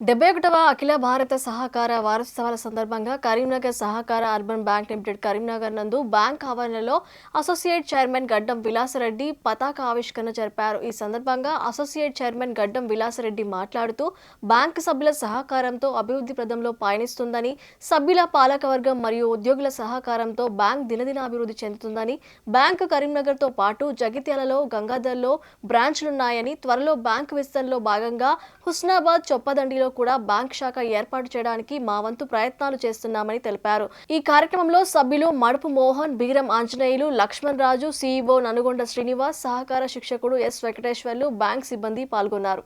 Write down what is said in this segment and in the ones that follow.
డెబ్బై ఒకటవ అఖిల భారత సహకార వారోత్సవాల సందర్భంగా కరీంనగర్ సహకార అర్బన్ బ్యాంక్ లిమిటెడ్ కరీంనగర్ నందు బ్యాంక్ ఆవరణలో అసోసియేట్ చైర్మన్ గడ్డం విలాసరెడ్డి పతాక ఆవిష్కరణ జరిపారు. ఈ సందర్భంగా అసోసియేట్ చైర్మన్ గడ్డం విలాసరెడ్డి మాట్లాడుతూ బ్యాంక్ సభ్యుల సహకారంతో అభివృద్ధి ప్రదంలో పయనిస్తుందని సభ్యుల పాలకవర్గం మరియు ఉద్యోగుల సహకారంతో బ్యాంక్ దినదినాభివృద్ధి చెందుతుందని బ్యాంక్ కరీంనగర్తో పాటు జగిత్యాలలో గంగాధర్లో బ్రాంచ్లున్నాయని త్వరలో బ్యాంక్ విస్తరణలో భాగంగా హుస్నాబాద్ చొప్పదండిలో కూడా బ్యాంక్ శాఖ ఏర్పాటు చేయడానికి మా వంతు ప్రయత్నాలు చేస్తున్నామని తెలిపారు. ఈ కార్యక్రమంలో సభ్యులు మడుపు మోహన్ బీరం ఆంజనేయులు లక్ష్మణ్ రాజు సీఈఓ ననుగొండ శ్రీనివాస్ సహకార శిక్షకుడు ఎస్ వెంకటేశ్వర్లు బ్యాంక్ సిబ్బంది పాల్గొన్నారు.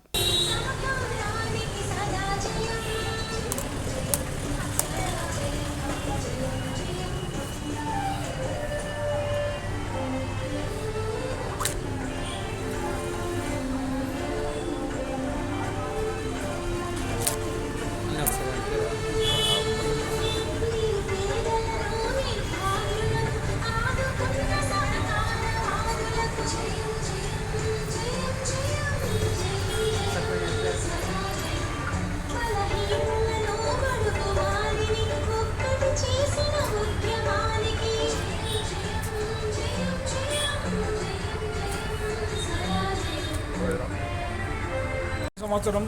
సంవత్సరం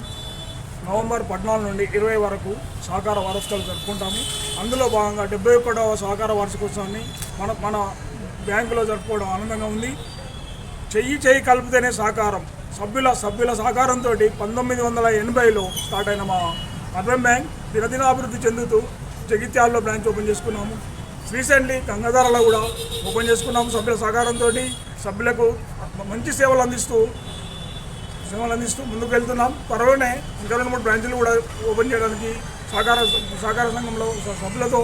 నవంబర్ పద్నాలుగు నుండి ఇరవై వరకు సహకార వారోత్సవాలు జరుపుకుంటాము. అందులో భాగంగా డెబ్బై ఒకటవ సహకార వార్షికోత్సవాన్ని మన మన బ్యాంకులో జరుపుకోవడం ఆనందంగా ఉంది. చెయ్యి చెయ్యి కలిపితేనే సహకారం. సభ్యుల సభ్యుల సహకారంతో పంతొమ్మిది వందల ఎనభైలో స్టార్ట్ అయిన మా అర్బన్ బ్యాంక్ దినదినాభివృద్ధి చెందుతూ జగిత్యాలలో బ్రాంచ్ ఓపెన్ చేసుకున్నాము. రీసెంట్లీ గంగాధరలో కూడా ఓపెన్ చేసుకున్నాము సభ్యుల సహకారంతో సభ్యులకు మంచి సేవలు అందిస్తూ సేవలు అందిస్తూ ముందుకు వెళ్తున్నాం త్వరలోనే ఇంకా రెండు మూడు బ్రాంచ్లు కూడా ఓపెన్ చేయడానికి సహకార సహకార సంఘంలో సభ్యులతో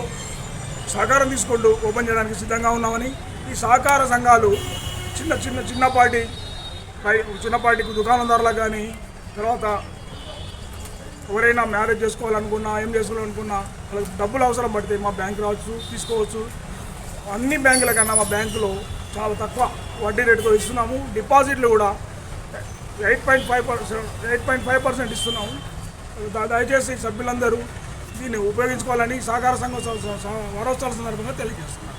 సహకారం తీసుకుంటూ ఓపెన్ చేయడానికి సిద్ధంగా ఉన్నామని ఈ సహకార సంఘాలు చిన్న చిన్న చిన్నపాటి చిన్నపాటి దుకాణదారులకు కానీ తర్వాత ఎవరైనా మ్యారేజ్ చేసుకోవాలనుకున్నా ఏం చేసుకోవాలనుకున్నా వాళ్ళకి డబ్బులు అవసరం పడితే మా బ్యాంకు రావచ్చు తీసుకోవచ్చు. అన్ని బ్యాంకుల కన్నా మా బ్యాంకులో చాలా తక్కువ వడ్డీ రేటుతో ఇస్తున్నాము. డిపాజిట్లు కూడా eight point five percent eight point five percent ఇస్తున్నాము. దయచేసి సభ్యులందరూ దీన్ని ఉపయోగించుకోవాలని సహకార సంఘం స- సందర్భంగా తెలియజేస్తున్నాను